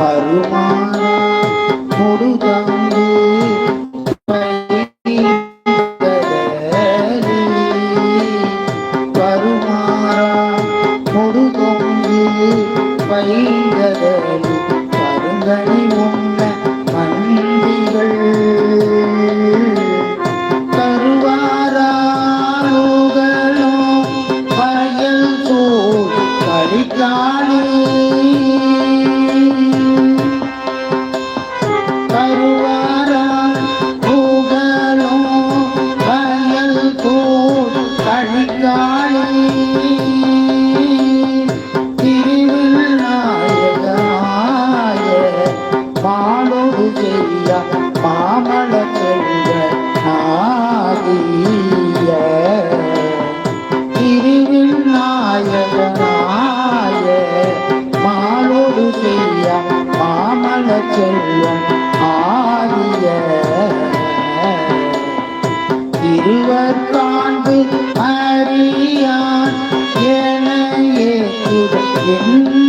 வருமானா முடுதங்கு வருமாறா முடுதொங்கு பைங்கதலி பருங்கனி உண்ண மந்திகள் கருவாராளுகளோ வயல் சூழ் கழிக்காளி மாலோடு செய்ய மாமல செல்வ நாதிய திருவிநாயகனாய மாலோடு செய்ய மாமல செல்ல ஆதிய இருவர் காண்பு அறியான் என ஏற்றுத என்ன